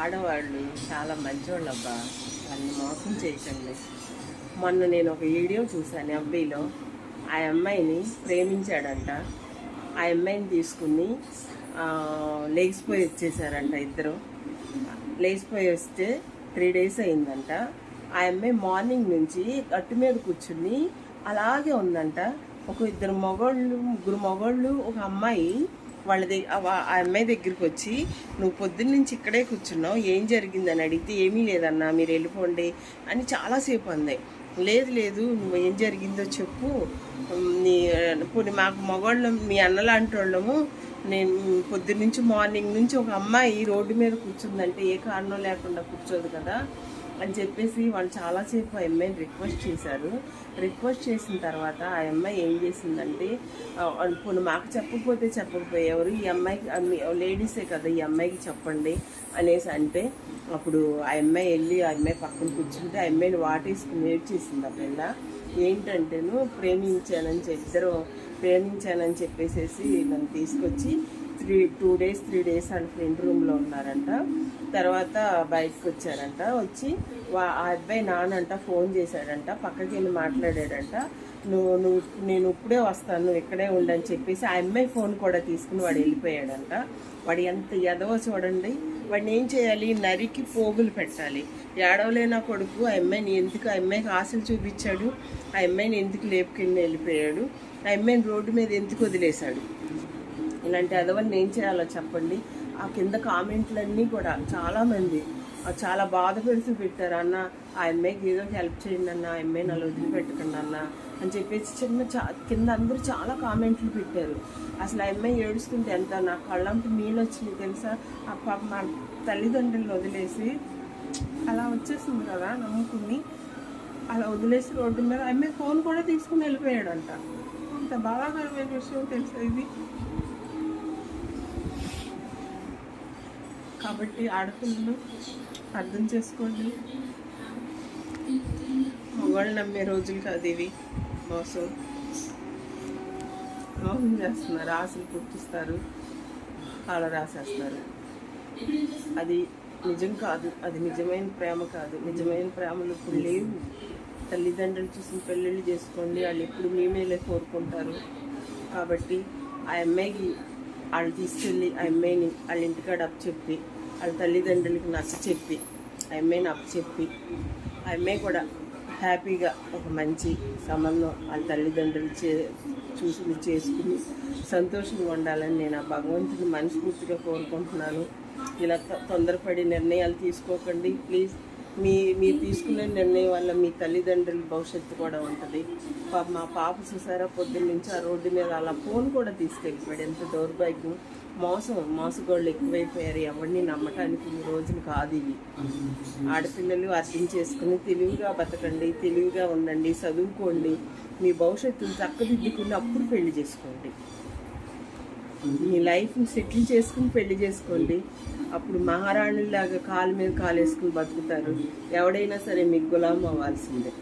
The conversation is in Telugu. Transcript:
ఆడవాళ్ళు చాలా మంచివాళ్ళు అబ్బా వాళ్ళని మోసం చేయకండి. మొన్న నేను ఒక వీడియో చూశాను ఎఫ్బీలో ఆ అమ్మాయిని ప్రేమించాడంట. ఆ అమ్మాయిని తీసుకుని లేచిపోయి వచ్చేసారంట ఇద్దరు. లేచిపోయి వస్తే త్రీ డేస్ అయిందంట. ఆ అమ్మాయి మార్నింగ్ నుంచి గట్టు మీద కూర్చుని అలాగే ఉందంట. ఒక ఇద్దరు మగోళ్ళు ముగ్గురు మగోళ్ళు ఒక అమ్మాయి వాళ్ళ దగ్గర ఆ అమ్మాయి దగ్గరికి వచ్చి నువ్వు పొద్దున్న నుంచి ఇక్కడే కూర్చున్నావు ఏం జరిగిందని అడిగితే ఏమీ లేదన్నా మీరు వెళ్ళిపోండి అని చాలాసేపు అంది. లేదు లేదు నువ్వు ఏం జరిగిందో చెప్పు. నీ పోనీ మాకు మగవాళ్ళం మీ అన్నలాంటి వాళ్ళము నేను పొద్దున్నుంచి మార్నింగ్ నుంచి ఒక అమ్మాయి రోడ్డు మీద కూర్చుందంటే ఏ కారణం లేకుండా కూర్చోదు కదా. అని చెప్పేసి వాళ్ళు చాలాసేపు ఆ అమ్మాయిని రిక్వెస్ట్ చేశారు. రిక్వెస్ట్ చేసిన తర్వాత ఆ అమ్మాయి ఏం చేసిందంటే పోను మాకు చెప్పకపోతే చెప్పకపోయేవారు ఈ అమ్మాయికి లేడీసే కదా ఈ అమ్మాయికి చెప్పండి. అనేసి అంటే అప్పుడు ఆ అమ్మాయి వెళ్ళి ఆ అమ్మాయి పక్కన కూర్చుంటే ఆ అమ్మాయిని వాటేసుకుని ఏడ్చేసింది ఆ పిల్ల. ఏంటంటేను ప్రేమించానని చెప్పి ఇద్దరు ప్రేమించానని చెప్పేసేసి నన్ను తీసుకొచ్చి three two days three days వాళ్ళ ఫ్రెండ్ రూమ్లో ఉన్నారంట. తర్వాత బయటకు వచ్చారంట. వచ్చి వా- ఆ అబ్బాయి నానంట ఫోన్ చేశాడంట. పక్కకి వెళ్ళి మాట్లాడాడంట. నువ్వు నువ్వు నేను ఇప్పుడే వస్తాను నువ్వు ఇక్కడే ఉండని చెప్పేసి ఆ అమ్మాయి ఫోన్ కూడా తీసుకుని వాడు వెళ్ళిపోయాడంట. వాడు ఎంత ఎదవో చూడండి. వాడిని ఏం చేయాలి? నరికి పోగులు పెట్టాలి. ఏడవలేనా కొడుకు? ఆ అమ్మాయిని ఎందుకు ఆ అమ్మాయికి ఆశలు చూపించాడు? ఆ అమ్మాయిని ఎందుకు లేపుకెళ్ళి వెళ్ళిపోయాడు? ఆ అమ్మాయిని రోడ్డు మీద ఎందుకు వదిలేశాడు? ఇలాంటి అదవన్నీ ఏం చేయాలో చెప్పండి. ఆ కింద కామెంట్లన్నీ కూడా చాలామంది చాలా బాధ పెడుతూ పెట్టారు. అన్న ఆ అమ్మాయికి ఏదో హెల్ప్ చేయండి అన్న ఆ అమ్మాయి నలు వదిలిపెట్టకండి అన్న అని చెప్పేసి చిన్న చా కింద అందరూ చాలా కామెంట్లు పెట్టారు. అసలు ఆ అమ్మాయి ఏడుస్తుంటే ఎంత? నా కళ్ళంటి నీళ్ళు వచ్చినాయి తెలుసా? ఆ పాప మా తల్లిదండ్రులు వదిలేసి అలా వచ్చేసింది కదా నమ్ముకుని అలా వదిలేసి రోడ్డు మీద ఆ అమ్మాయి ఫోన్ కూడా తీసుకుని వెళ్ళిపోయాడంట. అంత బాధాకరమైన విషయం తెలుసా ఇది? కాబట్టి ఆడపిల్లలు అర్థం చేసుకోండి. మగవాళ్ళు నమ్మే రోజులు కాదు ఇవి. మోసం. మోసం చేస్తున్నారు. ఆశలు పుట్టిస్తారు. కాళ్ళ రాసేస్తారు. అది నిజం కాదు. అది నిజమైన ప్రేమ కాదు. నిజమైన ప్రేమలు ఇప్పుడు లేవు. తల్లిదండ్రులు చూసిన పెళ్ళిళ్ళు చేసుకోండి. వాళ్ళు ఎప్పుడు మేమేలే కోరుకుంటారు? కాబట్టి ఆ అమ్మాయికి వాళ్ళు తీసుకెళ్ళి ఆ అమ్మాయిని వాళ్ళ ఇంటికాడ అప్పు చెప్పి వాళ్ళ తల్లిదండ్రులకి నచ్చ చెప్పి ఆ అమ్మాయిని అప్పు చెప్పి ఆ అమ్మాయి కూడా హ్యాపీగా ఒక మంచి సంబంధం వాళ్ళ తల్లిదండ్రులు చే చూసి చేసుకుని సంతోషంగా ఉండాలని నేను ఆ భగవంతుని మనస్ఫూర్తిగా కోరుకుంటున్నాను. ఇలా తొందరపడి నిర్ణయాలు తీసుకోకండి. ప్లీజ్ మీ మీరు తీసుకునే నిర్ణయం వల్ల మీ తల్లిదండ్రుల భవిష్యత్తు కూడా ఉంటుంది. మా పాప చూసారా పొద్దున్న నుంచి ఆ రోడ్డు మీద అలా ఫోన్ కూడా తీసుకెళ్ళిపోయాడు. ఎంత దౌర్భాగ్యం. మోసం మోసగోళ్ళు ఎక్కువైపోయారు. ఎవరిని నమ్మటానికి ఈ రోజులు కాదు ఇవి. ఆడపిల్లలు అర్థం చేసుకుని తెలివిగా బతకండి తెలివిగా ఉండండి చదువుకోండి. మీ భవిష్యత్తును చక్కదిద్దుకుని అప్పుడు పెళ్ళి చేసుకోండి. మీ లైఫ్ని సెటిల్ చేసుకుని పెళ్ళి చేసుకోండి. అప్పుడు మహారాణులాగా కాలు మీద కాలు వేసుకుని బతుకుతారు. ఎవడైనా సరే మీకు గులాం అవ్వాల్సిందే.